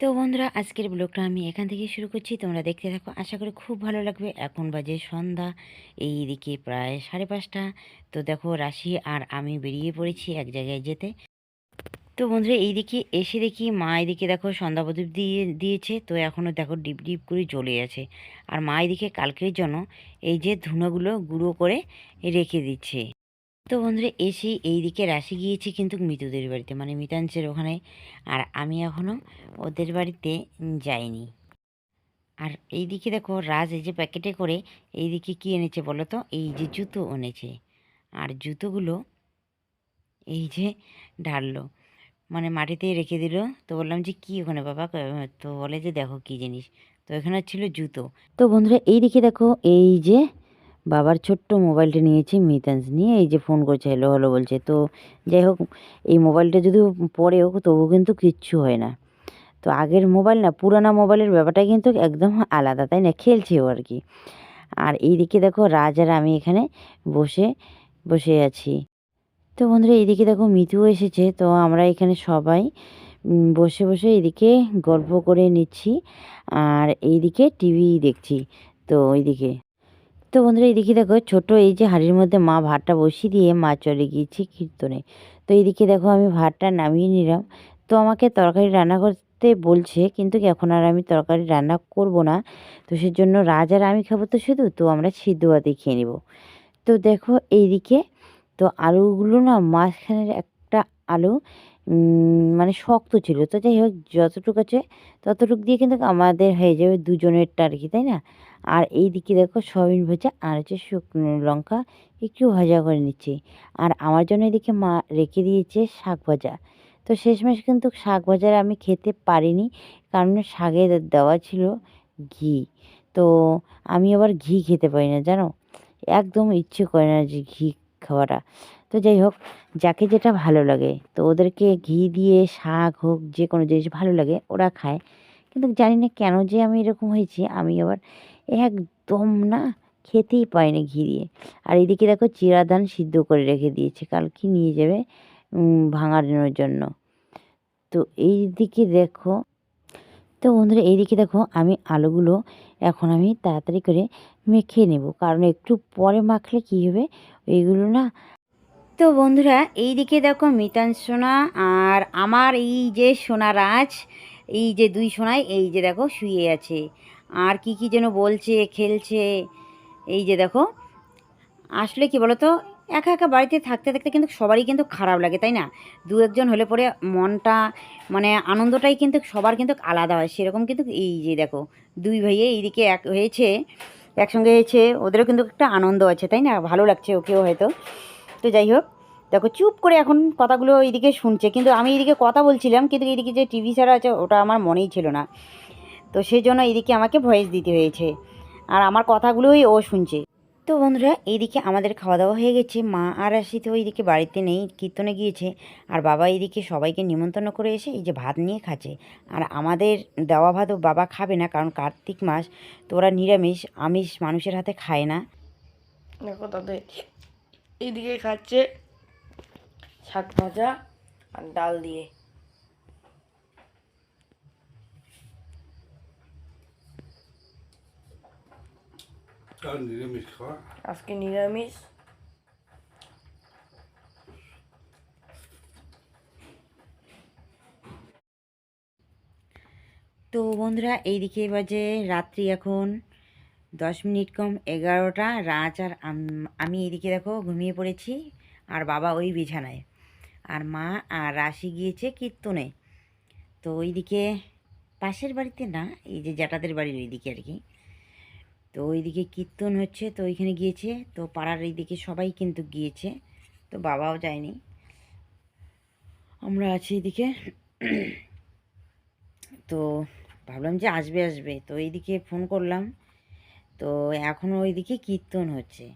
তো বন্ধুরা, আজকের ব্লগটা আমি এখান থেকে শুরু করছি। তোমরা দেখতে থাকো, আশা করি খুব ভালো লাগবে। এখন বাজে সন্ধ্যা, এই দিকে প্রায় সাড়ে পাঁচটা। তো দেখো, রাশি আর আমি বেরিয়ে পড়েছি এক জায়গায় যেতে। তো বন্ধুরা এইদিকে এসে দেখি মা এদিকে দেখো সন্ধ্যা প্রদীপ দিয়ে, দিয়েছে। তো এখনও দেখো ডিপ ডিপ করে জ্বলে আছে। আর মা এদিকে কালকের জন্য এই যে ধুনোগুলো গুঁড়ো করে রেখে দিচ্ছে। তো বন্ধুরা এসে এইদিকে রাশি গিয়েছি কিন্তু মিতুদের বাড়িতে। মানে মিতাঞ্চের ওখানে। আর আমি এখনও ওদের বাড়িতে যাইনি। আর এইদিকে দেখো, রাজ এই যে প্যাকেটে করে এইদিকে কি এনেছে বলো তো? এই যে জুতো এনেছে। আর জুতোগুলো এই যে ঢাললো। মানে মাটিতে রেখে দিল। তো বললাম যে, কি ওখানে বাবা? তো বলে যে, দেখো কি জিনিস। তো এখানে ছিল জুতো। তো বন্ধুরা এই দিকে দেখো, এই যে বাবার ছোট্ট মোবাইলটা নিয়েছে মিতান্স নিয়ে এই যে ফোন করছে হ্যালো হ্যালো বলছে। তো যাই হোক, এই মোবাইলটা যদিও পড়েও তবুও কিন্তু কিচ্ছু হয় না। তো আগের মোবাইল না, পুরানা মোবাইলের ব্যাপারটা কিন্তু একদম আলাদা, তাই না? খেলছেও আর কি। আর এইদিকে দেখো, রাজ আর আমি এখানে বসে বসে আছি। তো বন্ধুরা, এইদিকে দেখো, মিতুও এসেছে। তো আমরা এখানে সবাই বসে বসে এদিকে গল্প করে নিচ্ছি। আর এইদিকে টিভি দেখছি। তো ওইদিকে তো বন্ধুরা এইদিকে দেখো ছোট এই যে হাঁড়ির মধ্যে মা ভাতটা বসিয়ে দিয়ে মা চলে গিয়েছে কীর্তনে। তো এইদিকে দেখো আমি ভাতটা নামিয়ে নিলাম। তো আমাকে তরকারি রান্না করতে বলছে, কিন্তু এখন আর আমি তরকারি রান্না করব না। তো সেজন্য রাজ আর আমি খাব তো শুধু, তো আমরা সিদ্ধ ভাতে খেয়ে নেব। তো দেখো এইদিকে, তো আলুগুলো না মাঝখানের একটা আলু মানে শক্ত ছিল। তো যাই হোক, যতটুকু আছে ততটুক দিয়ে কিন্তু আমাদের হয়ে যাবে দুজনেরটা আর কি, তাই না? আর এই দিকে দেখো সয়াবিন ভাজা আর হচ্ছে শুকনো লঙ্কা একটু ভাজা করে নিচ্ছি। আর আমার জন্য এদিকে মা রেখে দিয়েছে শাক ভাজা। তো শেষমেশ কিন্তু শাক ভাজার আমি খেতে পারিনি কারণ শাকে দেওয়া ছিল ঘি। তো আমি আবার ঘি খেতে পারি না, জানো? একদম ইচ্ছে করে না যে ঘি খাওয়াটা। তো যাই হোক, যাকে যেটা ভালো লাগে। তো ওদেরকে ঘি দিয়ে শাক হোক যে কোনো জিনিস ভালো লাগে, ওরা খায়। কিন্তু জানি না কেন যে আমি এরকম হয়েছি, আমি আবার একদম না, খেতেই পাইনি ঘি দিয়ে। আর এদিকে দেখো চিরা ধান সিদ্ধ করে রেখে দিয়েছে, কালকে নিয়ে যাবে ভাঙানোর জন্য। তো এই দিকে দেখো, তো বন্ধুরা এইদিকে দেখো আমি আলুগুলো এখন আমি তাড়াতাড়ি করে মেখে নেব। কারণ একটু পরে মাখলে কী হবে? ওইগুলো না। তো বন্ধুরা এইদিকে দেখো মিতান সোনা আর আমার এই যে সোনারাজ এই যে দুই সোনায় এই যে দেখো শুয়ে আছে। আর কি কি যেন বলছে, খেলছে, এই যে দেখো। আসলে কি বলো তো একা একা বাড়িতে থাকতে থাকতে কিন্তু সবারই কিন্তু খারাপ লাগে, তাই না? দু একজন হলে পরে মনটা মানে আনন্দটাই কিন্তু সবার কিন্তু আলাদা হয়। সেরকম কিন্তু এই যে দেখো, দুই ভাইয়ে এইদিকে এক হয়েছে, একসঙ্গে হয়েছে, ওদেরও কিন্তু একটা আনন্দ আছে, তাই না? ভালো লাগছে ওকেও হয়তো। তো যাই হোক, দেখো চুপ করে এখন কথাগুলো এইদিকে শুনছে। কিন্তু আমি এইদিকে কথা বলছিলাম, কিন্তু এইদিকে যে টিভি ছাড়া আছে, ওটা আমার মনেই ছিল না। তো সেই জন্য এদিকে আমাকে ভয়েস দিতে হয়েছে। আর আমার কথাগুলোই ও শুনছে। তো বন্ধুরা এইদিকে আমাদের খাওয়া দাওয়া হয়ে গেছে। মা আর আসি তো এইদিকে বাড়িতে নেই, কীর্তনে গিয়েছে। আর বাবা এইদিকে সবাইকে নিমন্ত্রণ করে এসে এই যে ভাত নিয়ে খাচ্ছে। আর আমাদের দেওয়া ভাতও বাবা খাবে না, কারণ কার্তিক মাস, তো ওরা নিরামিষ, আমিষ মানুষের হাতে খায় না। দেখো তাদের এইদিকে খাচ্ছে শাক ভাজা আর ডাল দিয়ে। নিরামিষ খাওয়া আজকে নিরামিষ তো বন্ধুরা এইদিকে বাজে রাত্রি এখন। দশ মিনিট কম এগারোটা রাত আর আম- আমি এইদিকে দেখো ঘুমিয়ে পড়েছি আর বাবা ওই বিছানায়। আর মা আর রাশি গিয়েছে কীর্তনে। তো ওইদিকে পাশের বাড়িতে না এই যে জ্যাঠাদের বাড়ির ওইদিকে আর কি। তো ওইদিকে কীর্তন হচ্ছে, তো ওইখানে গিয়েছে। তো পাড়ার এইদিকে সবাই কিন্তু গিয়েছে, তো বাবাও যায়নি। আমরা আছি এদিকে তো ভাবলাম যে আসবে আসবে। তো এইদিকে ফোন করলাম। তো এখনও ওইদিকে কীর্তন হচ্ছে।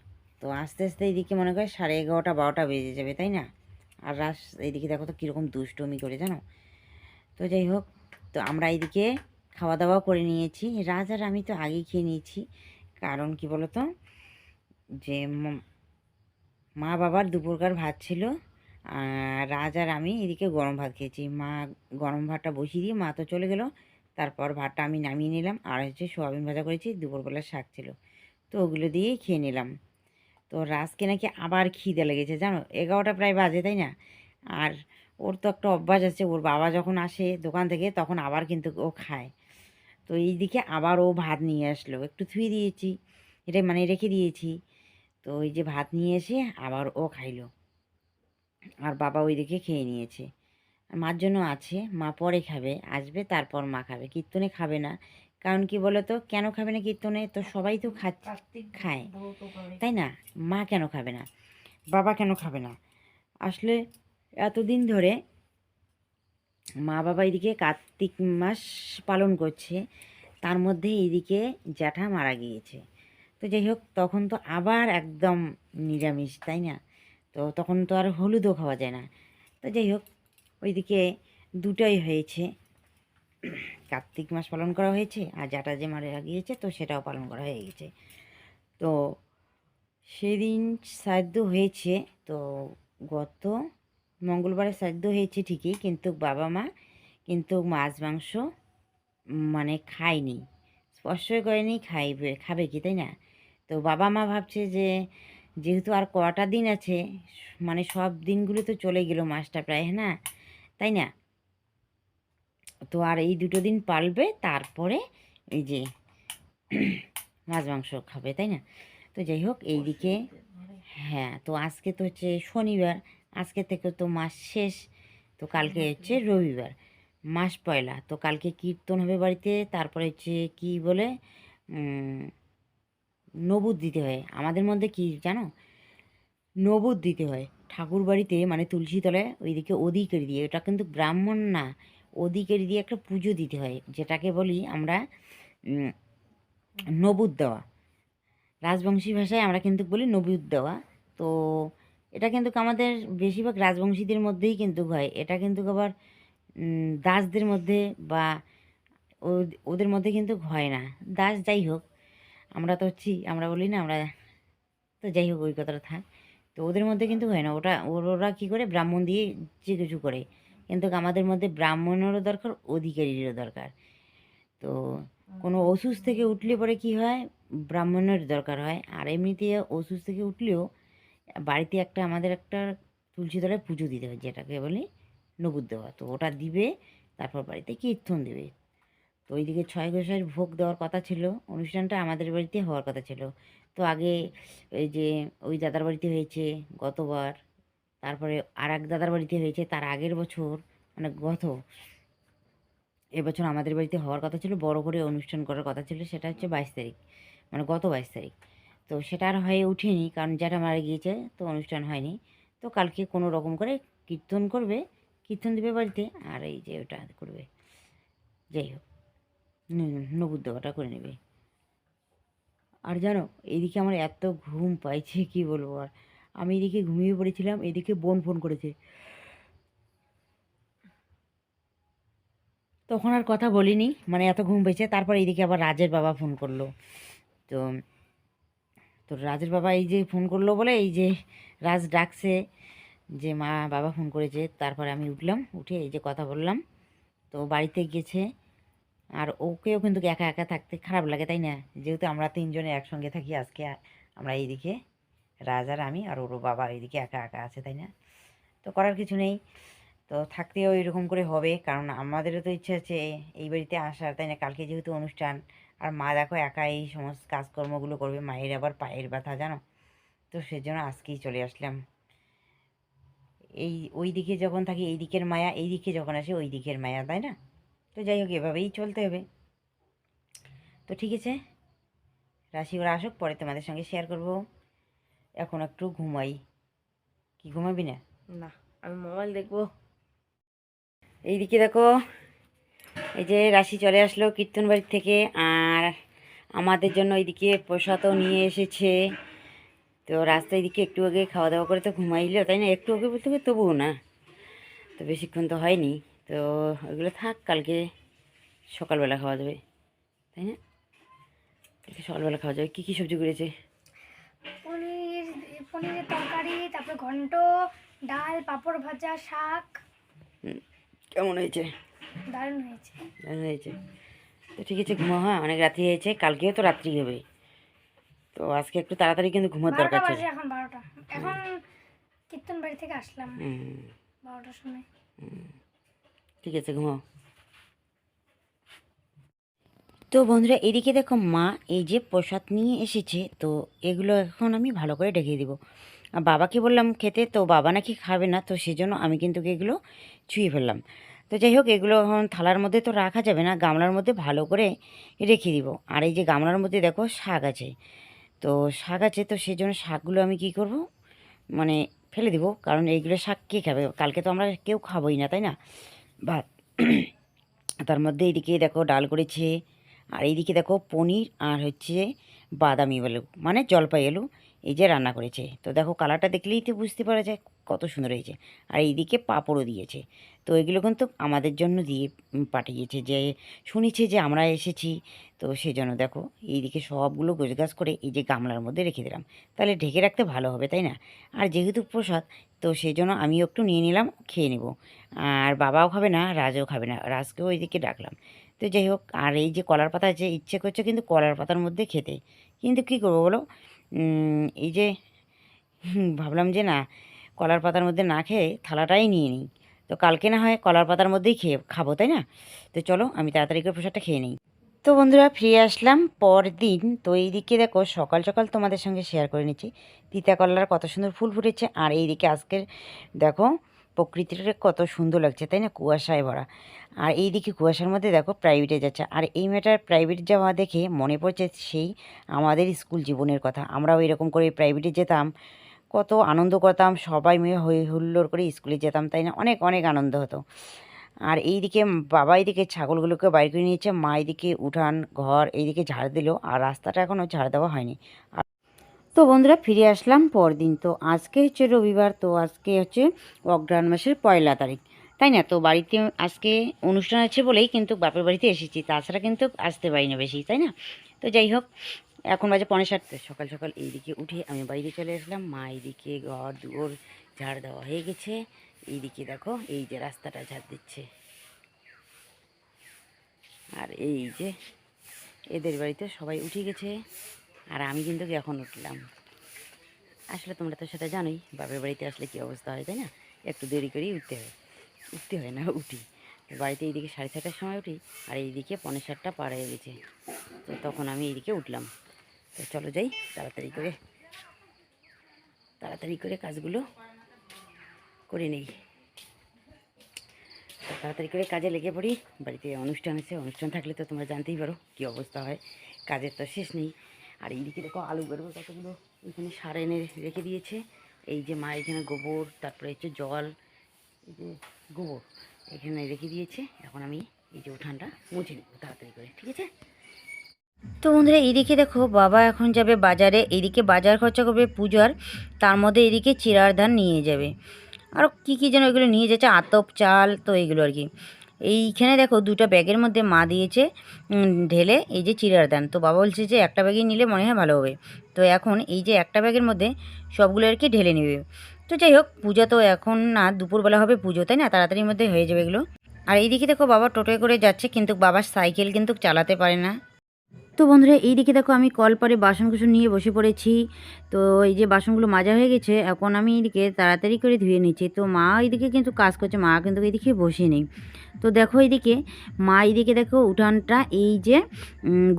তো আস্তে আস্তে এইদিকে মনে করে সাড়ে এগারোটা, বারোটা বেজে যাবে, তাই না? আর রাস, এইদিকে দেখো তো কীরকম দুষ্টমি করে, জানো? তো যাই হোক, তো আমরা এইদিকে খাওয়া দাওয়া করে নিয়েছি। রাজ আর আমি তো আগেই খেয়ে নিয়েছি। কারণ কি বলো তো যে ম- বাবার দুপুরকার ভাত ছিল আর রাজ আর আমি এদিকে গরম ভাত খেয়েছি। মা গরম ভাতটা বসিয়ে দিয়ে মা তো চলে গেল। তারপর ভাতটা আমি নামিয়ে নিলাম আর হচ্ছে সোয়াবিন ভাজা করেছি দুপুরবেলা শাক ছিল। তো ওগুলো দিয়েই খেয়ে নিলাম। তো রাজকে নাকি আবার খিদে লেগেছে, জানো? এগারোটা প্রায় বাজে, তাই না? আর ওর তো একটা অভ্যাস আছে, ওর বাবা যখন আসে দোকান থেকে তখন আবার কিন্তু ও খায়। তো এই দিকে আবার ও ভাত নিয়ে আসলো। একটু থুয়ে দিয়েছি, এটা মানে রেখে দিয়েছি। তো ওই যে ভাত নিয়ে এসে আবার ও খাইলো। আর বাবা ওইদিকে খেয়ে নিয়েছে। মার জন্য আছে, মা পরে খাবে, আসবে তারপর মা খাবে। কীর্তনে খাবে না। কারণ কি বলো তো কেন খাবে না কীর্তনে? তো সবাই তো খাচ্ছে খায়। তাই না? মা কেন খাবে না? বাবা কেন খাবে না? আসলে এতদিন ধরে মা বাবা এদিকে কার্তিক মাস পালন করছে, তার মধ্যে এদিকে জ্যাঠা মারা গিয়েছে। তো যাই হোক, তখন তো আবার একদম নিরামিষ, তাই না? তো তখন তো আর হলুদও খাওয়া যায় না। তো যাই হোক, ওইদিকে দুটোই হয়েছে। কার্তিক মাস পালন করা হয়েছে আর জ্যাঠা যে মারা গিয়েছে, তো সেটাও পালন করা হয়ে গেছে। তো সেদিন শ্রাদ্ধ হয়েছে, তো গত মঙ্গলবারে শ্রাদ্ধ হয়েছে ঠিকই কিন্তু বাবা মা কিন্তু মাছ মাংস মানে খায়নি। স্পর্শই করেনি খাইবে খাবে কি তাই না? তো বাবা মা ভাবছে যে যেহেতু আর কটা দিন আছে মানে সব দিনগুলো তো চলে গেল মাসটা প্রায় হ্যাঁ না? তাই না? তো আর এই দুটো দিন পালবে তারপরে এই যে মাছ মাংস খাবে তাই না? তো যাই হোক এইদিকে হ্যাঁ তো আজকে তো হচ্ছে শনিবার আজকে থেকে তো মাস শেষ তো কালকে হচ্ছে রবিবার মাস পয়লা তো কালকে কীর্তন হবে বাড়িতে তারপরে হচ্ছে কি বলে নবুদ দিতে হয় আমাদের মধ্যে কি জানো? নবুদ দিতে হয় ঠাকুর বাড়িতে মানে তুলসী তলায় ওইদিকে অধিকারী দিয়ে ওটা কিন্তু ব্রাহ্মণ না অধিকারী দিয়ে একটা পুজো দিতে হয় যেটাকে বলি আমরা নবুদ দেওয়া রাজবংশী ভাষায় আমরা কিন্তু বলি নবুদ দেওয়া তো এটা কিন্তু আমাদের বেশিরভাগ রাজবংশীদের মধ্যেই কিন্তু হয়। এটা কিন্তু আবার দাসদের মধ্যে বা ওদের মধ্যে কিন্তু হয় না। দাস যাই হোক, আমরা তো হচ্ছি, আমরা বলি না, আমরা তো যাই হোক, ওই কথাটা থাক। তো ওদের মধ্যে কিন্তু হয় না। ওটা, ওর- কী করে? ব্রাহ্মণ দিয়ে যে কিছু করে। কিন্তু আমাদের মধ্যে ব্রাহ্মণেরও দরকার, অধিকারীরও দরকার। তো কোনো ওষুধ থেকে উঠলে পরে কি হয়? ব্রাহ্মণের দরকার হয়। আর এমনিতে ওষুধ থেকে উঠলেও বাড়িতে একটা আমাদের একটা তুলসী তলায় পুজো দিতে হয়, যেটাকে বলি নবুদ দেওয়া। তো ওটা দিবে, তারপর বাড়িতে কীর্তন দেবে। তো ওইদিকে ছয় গোসাইয়ের ভোগ দেওয়ার কথা ছিল, অনুষ্ঠানটা আমাদের বাড়িতে হওয়ার কথা ছিল। তো আগে ওই যে ওই দাদার বাড়িতে হয়েছে গতবার, তারপরে আর এক দাদার বাড়িতে হয়েছে তার আগের বছর মানে গত। এবছর আমাদের বাড়িতে হওয়ার কথা ছিল, বড় করে অনুষ্ঠান করার কথা ছিল, সেটা হচ্ছে বাইশ তারিখ মানে গত বাইশ তারিখ। তো সেটা আর হয়ে ওঠেনি কারণ যেটা মারা গিয়েছে তো অনুষ্ঠান হয়নি। তো কালকে কোনো রকম করে কীর্তন করবে, কীর্তন দেবে বাড়িতে আর এই যে ওটা করবে। যাই হোক নবুদ্ধ ওটা করে নেবে। আর জানো এইদিকে আমার এত ঘুম পাইছে, কি বলব আর। আমি এদিকে ঘুমিয়ে পড়েছিলাম, এদিকে বোন ফোন করেছে। তখন আর কথা বলিনি মানে এত ঘুম পেয়েছে তারপর এইদিকে আবার রাজের বাবা ফোন করল। তো তো রাজের বাবা এই যে ফোন করল বলে, এই যে রাজ ডাকছে যে, মা, বাবা ফোন করেছে। তারপরে আমি উঠলাম, উঠে এই যে কথা বললাম। তো বাড়িতে গেছে। আর ওকেও কিন্তু একা একা থাকতে খারাপ লাগে, তাই না? যেহেতু আমরা তিনজনে একসঙ্গে থাকি আজকে, আমরা এইদিকে, রাজ আর আমি আর ওর বাবা এইদিকে একা একা আছে, তাই না? তো করার কিছু নেই। তো থাকতেও এরকম করে হবে, কারণ আমাদেরও তো ইচ্ছা আছে এই বাড়িতে আসার, তাই না? কালকে যেহেতু অনুষ্ঠান আর মা দেখো একা এই সমস্ত কাজকর্মগুলো করবে মায়ের আবার পায়ের ব্যথা জানো? তো সেজন্য আজকেই চলে আসলাম। এই ওই দিকে যখন থাকি এই দিকের মায়া এই দিকে যখন আসে ওই দিকের মায়া তাই না? তো যাই হোক এভাবেই চলতে হবে। তো ঠিক আছে রাশি ওরা আসুক পরে তোমাদের সঙ্গে শেয়ার করব। এখন একটু ঘুমাই। কি ঘুমাবি না? না আমি মোবাইল দেখব। এইদিকে দেখো এই যে রাশি চলে আসলো কীর্তন বাড়ির থেকে আর আমাদের জন্য এইদিকে প্রসাদও নিয়ে এসেছে। তো রাস্তায় দিকে একটু আগে খাওয়া দাওয়া করে তো ঘুমাইলো তাই না? একটু আগে বলতে হবে তবুও না। তো বেশিক্ষণ তো হয়নি। তো ওইগুলো থাক কালকে সকালবেলা খাওয়া যাবে তাই না? কালকে সকালবেলা খাওয়া যাবে। কী কী সবজি করেছে? পনির পনিরের তরকারি তারপরে ঘন্ট ডাল পাঁপড় ভাজা শাক। কেমন হয়েছে? দারুণ হয়েছে। দারুণ হয়েছে। তো ঠিক আছে ঘুমো হ্যাঁ অনেক রাত্রি হয়েছে কালকেও তো রাত্রি হবে। তো আজকে একটু তাড়াতাড়ি কিন্তু ঘুমোর দরকার ছিল। এখন বারোটা। এখন কীর্তন বাড়ি থেকে আসলাম বারোটার সময়। ঠিক আছে ঘুমো। তো বন্ধুরা এদিকে দেখো মা এই যে প্রসাদ নিয়ে এসেছে তো এগুলো এখন আমি ভালো করে ঢেকে দিব। আর বাবাকে বললাম খেতে তো বাবা নাকি খাবে না তো সেজন্য আমি কিন্তু এগুলো ছুঁয়ে ফেললাম। তো যাই হোক, এগুলো এখন থালার মধ্যে তো রাখা যাবে না, গামলার মধ্যে ভালো করে রেখে দিব। আর এই যে গামলার মধ্যে দেখো শাক আছে। তো শাক আছে, তো সেই জন্য শাকগুলো আমি কি করব? মানে ফেলে দিব, কারণ এইগুলো শাক কে খাবে? কালকে তো আমরা কেউ খাবোই না, তাই না? ভাত। তার মধ্যে এইদিকে দেখো ডাল করেছে, আর এইদিকে দেখো পনির আর হচ্ছে বাদামি আলু মানে জলপাই আলু। এই যে রান্না করেছে। তো দেখো কালারটা দেখলেই তো বুঝতে পারা যায় কত সুন্দর হয়েছে। আর এইদিকে পাঁপড়ও দিয়েছে। তো এগুলো কিন্তু আমাদের জন্য দিয়ে পাঠিয়েছে যে, শুনেছে যে আমরা এসেছি। তো সেই জন্য দেখো এইদিকে সবগুলো গোছগাছ করে এই যে গামলার মধ্যে রেখে দিলাম। তাহলে ঢেকে রাখতে ভালো হবে, তাই না? আর যেহেতু প্রসাদ, তো সেই জন্য আমিও একটু নিয়ে নিলাম, খেয়ে নেব। আর বাবাও খাবে না, রাজও খাবে না। রাজকেও ওইদিকে ডাকলাম। তো যাই হোক, আর এই যে কলার পাতা আছে ইচ্ছে করছে কিন্তু কলার পাতার মধ্যে খেতে। কিন্তু কী করব বলো? এই যে ভাবলাম যে না, কলার পাতার মধ্যে না খেয়ে থালাটাই নিয়ে নিই। তো কালকে না হয় কলার পাতার মধ্যেই খেয়ে খাব, তাই না? তো চলো, আমি তাড়াতাড়ি করে প্রসাদটা খেয়ে নিই। তো বন্ধুরা, ফিরে আসলাম পর দিন তো এইদিকে দেখো, সকাল সকাল তোমাদের সঙ্গে শেয়ার করে নিচ্ছি। তিতা কলার কত সুন্দর ফুল ফুটেছে। আর এই দিকে আজকের, দেখো প্রকৃতিটা কত সুন্দর লাগছে, তাই না? কুয়াশায় ভরা। আর এইদিকে কুয়াশার মধ্যে দেখো প্রাইভেটে যাচ্ছে। আর এই মেয়েটার প্রাইভেট যাওয়া দেখে মনে পড়ছে সেই আমাদের স্কুল জীবনের কথা। আমরাও এরকম করে প্রাইভেটে যেতাম, কত আনন্দ করতাম, সবাই মিলে হই হুল্লোড় করে স্কুলে যেতাম, তাই না? অনেক অনেক আনন্দ হতো। আর এইদিকে বাবা এইদিকে ছাগলগুলোকে বাইর করে নিয়েছে, মা এইদিকে উঠান, ঘর এইদিকে ঝাড় দিল, আর রাস্তাটা এখনও ঝাড় দেওয়া হয়নি। আর তো বন্ধুরা ফিরে আসলাম পরদিন। তো আজকে হচ্ছে রবিবার, তো আজকে হচ্ছে অগ্রহায়ণ মাসের পয়লা তারিখ। তাই না? তো বাড়িতে আজকে অনুষ্ঠান আছে বলেই কিন্তু বাপের বাড়িতে এসেছি। তাছাড়া কিন্তু আসতে পারি না বেশি, তাই না? তো যাই হোক, এখন বাজে পনেরো সাতটা। সকাল সকাল এইদিকে উঠে আমি বাইরে চলে আসলাম। মা এইদিকে ঘর দুয়ার ঝাড় দেওয়া হয়ে গেছে। এইদিকে দেখো, এই যে রাস্তাটা ঝাড় দিচ্ছে। আর এই যে এদের বাড়িতে সবাই উঠে গেছে। আর আমি কিন্তু এখন উঠলাম। আসলে তোমরা তো সেটা জানোই, বাপের বাড়িতে আসলে কী অবস্থা হয়, তাই না? একটু দেরি করেই উঠতে হয়। উঠতে হয় না, উঠি। বাড়িতে এইদিকে সাড়ে ছটার সময় উঠি, আর এইদিকে পনেরো সাতটা পার হয়ে গেছে। তো তখন আমি এইদিকে উঠলাম। তো চলো যাই, তাড়াতাড়ি করে তাড়াতাড়ি করে কাজগুলো করে নেই। তাড়াতাড়ি করে কাজে লেগে পড়ি। বাড়িতে অনুষ্ঠান আছে, অনুষ্ঠান থাকলে তো তোমরা জানতেই পারো কী অবস্থা হয়। কাজের তো শেষ নেই। আর এইদিকে দেখো আলু বেরোবে কতগুলো এখানে সার এনে রেখে দিয়েছে। এই যে মা এখানে গোবর, তারপরে হচ্ছে জল, এই যে গোবর এখানে রেখে দিয়েছে। এখন আমি এই যে উঠানটা মুছে নেব তাড়াতাড়ি করে, ঠিক আছে? তো বন্ধুরা, এইদিকে দেখো বাবা এখন যাবে বাজারে। এইদিকে বাজার খরচা করবে পূজার, তার মধ্যে এদিকে চিরার ধান নিয়ে যাবে। আর কী কী যেন এগুলো নিয়ে যাচ্ছে, আতপ চাল, তো এইগুলো আর কি। এইখানে দেখো দুটো ব্যাগের মধ্যে মা দিয়েছে ঢেলে এই যে চিরার দেন। তো বাবা বলছে যে একটা ব্যাগেই নিলে মনে হয় ভালো হবে। তো এখন এই যে একটা ব্যাগের মধ্যে সবগুলো আর কি ঢেলে নেবে। তো যাই হোক, পূজা তো এখন না, দুপুরবেলা হবে পুজো, তাই না? তাড়াতাড়ির মধ্যে হয়ে যাবে এগুলো। আর এইদিকে দেখো বাবা টোটোয় করে যাচ্ছে, কিন্তু বাবার সাইকেল কিন্তু চালাতে পারে না। তো বন্ধুরা, এইদিকে দেখো আমি কল পরে বাসন কুসন নিয়ে বসে পড়েছি। তো এই যে বাসনগুলো মাজা হয়ে গেছে, এখন আমি এদিকে তাড়াতাড়ি করে ধুয়ে নিচ্ছি। তো মা এইদিকে কিন্তু কাজ করছে, মা কিন্তু এইদিকে বসে নেই। তো দেখো এইদিকে, মা এইদিকে দেখো উঠানটা এই যে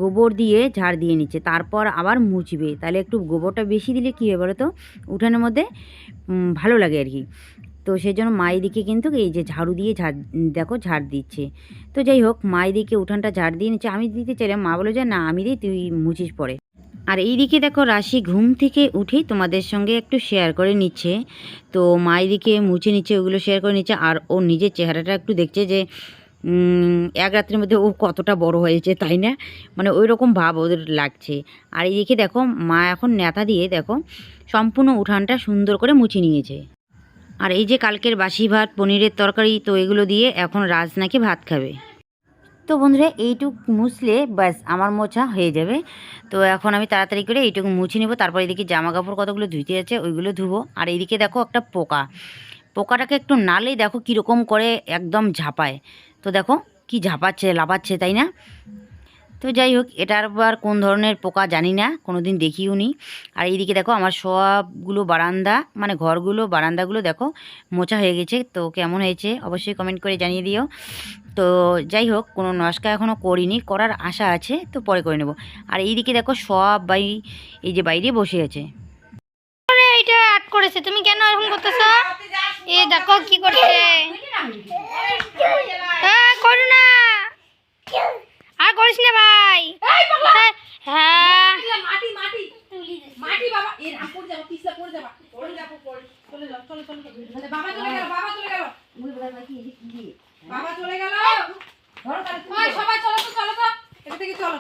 গোবর দিয়ে ঝাড় দিয়ে নিচ্ছে। তারপর আবার মুছবে। তাহলে একটু গোবরটা বেশি দিলে কী হবে বলো তো? উঠানের মধ্যে ভালো লাগে আর কি। তো সেই জন্য মা এদিকে কিন্তু এই যে ঝাড়ু দিয়ে ঝাড়, দেখো ঝাড় দিচ্ছে। তো যাই হোক মা এদিকে উঠানটা ঝাড় দিয়ে নিচ্ছে। আমি দিতে চাইলাম মা বলে যে, না, আমি দিই, তুই মুছিস পরে। আর এইদিকে দেখো রাশি ঘুম থেকে উঠেই তোমাদের সঙ্গে একটু শেয়ার করে নিচ্ছে। তো মা এদিকে মুছে নিচ্ছে, ওগুলো শেয়ার করে নিচ্ছে। আর ও নিজের চেহারাটা একটু দেখছে যে এক রাত্রের মধ্যে ও কতটা বড় হয়েছে, তাই না? মানে ওই রকম ভাব ওদের লাগছে। আর এইদিকে দেখো মা এখন নেতা দিয়ে দেখো সম্পূর্ণ উঠানটা সুন্দর করে মুছে নিয়েছে। আর এই যে কালকের বাসি ভাত, পনিরের তরকারি, তো এগুলো দিয়ে এখন রাজ নাকি ভাত খাবে। তো বন্ধুরা, এইটুক মুছলে ব্যাস আমার মোছা হয়ে যাবে। তো এখন আমি তাড়াতাড়ি করে এইটুকু মুছে নেব। তারপর এদিকে জামা কাপড় কতগুলো ধুইতে আছে ওইগুলো ধুবো। আর এইদিকে দেখো একটা পোকা। পোকাটাকে একটু নালেই দেখো কীরকম করে একদম ঝাঁপায়। তো দেখো কি ঝাঁপাচ্ছে, লাফাচ্ছে, তাই না? তো যাই হোক এটার আবার কোন ধরনের পোকা জানি না কোনো দিন দেখিও নি। আর এইদিকে দেখো আমার সবগুলো বারান্দা মানে ঘরগুলো বারান্দাগুলো দেখো মোচা হয়ে গেছে। তো কেমন হয়েছে অবশ্যই কমেন্ট করে জানিয়ে দিও। তো যাই হোক কোনো নস্কা এখনও করিনি করার আশা আছে তো পরে করে নেব। আর এইদিকে দেখো সব বাই এই যে বাইরে বসে আছে। এইটা আট করেছে তুমি কেন এরকম করতেছো? এ দেখো কি করছে। না। আর করিস না ভাই। হ্যাঁ। মাটি মাটি। মাটি বাবা এর আম পড়ে যাব পিছলা পড়ে যাবা। পড়ে যাব পড়ে। চলে যাও চলো চলো চলো। মানে বাবা চলে গেল বাবা চলে গেল। বাবা চলে গেল। ওই সবাই চলো তো চলো তো। এটা থেকে চলো।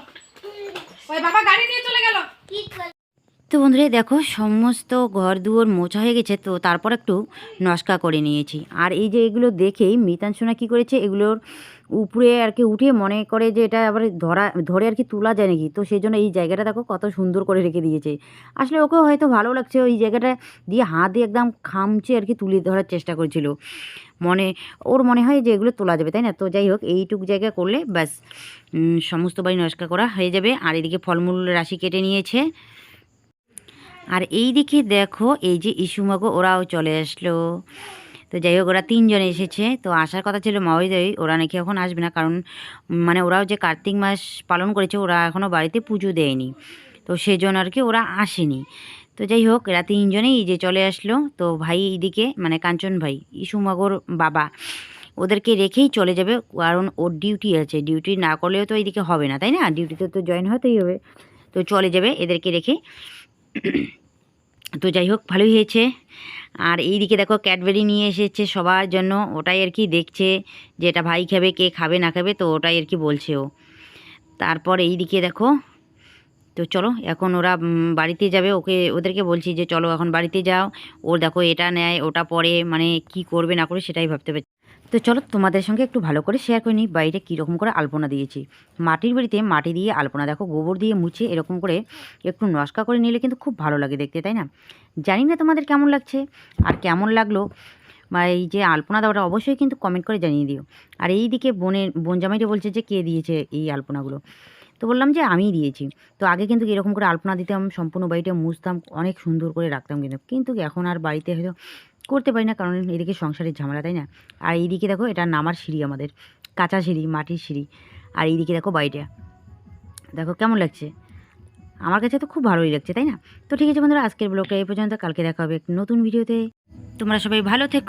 ওই বাবা গাড়ি নিয়ে চলে গেল। তো বন্ধুরা দেখো সমস্ত ঘর দুয়ার মোছা হয়ে গেছে তো তারপর একটু নস্কা করে নিয়েছি। আর এই যে এগুলো দেখেই মৃতাংশনা কী করেছে? এগুলোর উপরে আর কি উঠে মনে করে যে এটা আবার ধরা, ধরে আর কি তোলা যায় নাকি? তো সেই জন্য এই জায়গাটা দেখো কত সুন্দর করে রেখে দিয়েছে। আসলে ওকে হয়তো ভালো লাগছে ওই জায়গাটা দিয়ে হাত দিয়ে একদম খামচে আর কি তুলে ধরার চেষ্টা করেছিল। মনে, ওর মনে হয় যে এগুলো তোলা যাবে, তাই না? তো যাই হোক, এইটুক জায়গা করলে ব্যাস সমস্ত বাড়ি নস্কা করা হয়ে যাবে। আর এদিকে ফলমূল রাশি কেটে নিয়েছে। আর এই দিকে দেখো, এই যে ইসুমাগো, ওরাও চলে আসলো। তো যাই হোক, ওরা তিনজন এসেছে। তো আসার কথা ছিল মাওইদাই ওরা নাকি এখন আসবে না, কারণ মানে ওরাও যে কার্তিক মাস পালন করেছে, ওরা এখনও বাড়িতে পুজো দেয়নি। তো সেজন্য আর কি ওরা আসেনি। তো যাই হোক, এরা তিনজনেই যে চলে আসলো, তো ভাই এইদিকে মানে কাঞ্চন ভাই, ইসুমাগোর বাবা, ওদেরকে রেখেই চলে যাবে, কারণ ওর ডিউটি আছে। ডিউটি না করলেও তো এইদিকে হবে না, তাই না? ডিউটিতে তো জয়েন হতেই হবে। তো চলে যাবে এদেরকে রেখে। তো যাই হোক, ভালোই হয়েছে। আর এই দিকে দেখো ক্যাডবেরি নিয়ে এসেছে সবার জন্য। ওটাই আর কি দেখছে যে এটা ভাই খাবে, কে খাবে, না খাবে, তো ওটাই আর কি বলছে ও। তারপর এই দিকে দেখো, তো চলো, এখন ওরা বাড়িতে যাবে। ওকে, ওদেরকে বলছি যে চলো, এখন বাড়িতে যাও। ওর দেখো এটা নেয়, ওটা পরে মানে কি করবে, না করে সেটাই ভাবতে পারছি তো চলো তোমাদের সঙ্গে একটু ভালো করে শেয়ার করে নিই বাইরে কীরকম করে আলপনা দিয়েছি। মাটির বাড়িতে মাটি দিয়ে আলপনা দেখো, গোবর দিয়ে মুছে এরকম করে একটু নস্কা করে নিলে কিন্তু খুব ভালো লাগে দেখতে, তাই না? জানি না তোমাদের কেমন লাগছে আর কেমন লাগল, বা এই যে আলপনা দেওয়াটা অবশ্যই কিন্তু কমেন্ট করে জানিয়ে দিও। আর এই দিকে বোনের, বোন জামাইটা বলছে যে কে দিয়েছে এই আলপনাগুলো? তো বললাম যে আমিই দিয়েছি। তো আগে কিন্তু এরকম করে আলপনা দিতাম, সম্পূর্ণ বাড়িটা মুছতাম, অনেক সুন্দর করে রাখতাম কিন্তু। কিন্তু এখন আর বাড়িতে হয়তো করতে পারি না, কারণ এদিকে সংসারের ঝামেলা, তাই না? আর এইদিকে দেখো, এটা নামার সিঁড়ি আমাদের, কাঁচা সিঁড়ি, মাটির সিঁড়ি। আর এইদিকে দেখো বাড়িটা। দেখো কেমন লাগছে? আমার কাছে তো খুব ভালোই লাগছে, তাই না? তো ঠিক আছে বন্ধুরা, আজকের ব্লগটা এই পর্যন্ত, কালকে দেখা হবে নতুন ভিডিওতে। তোমরা সবাই ভালো থেকো।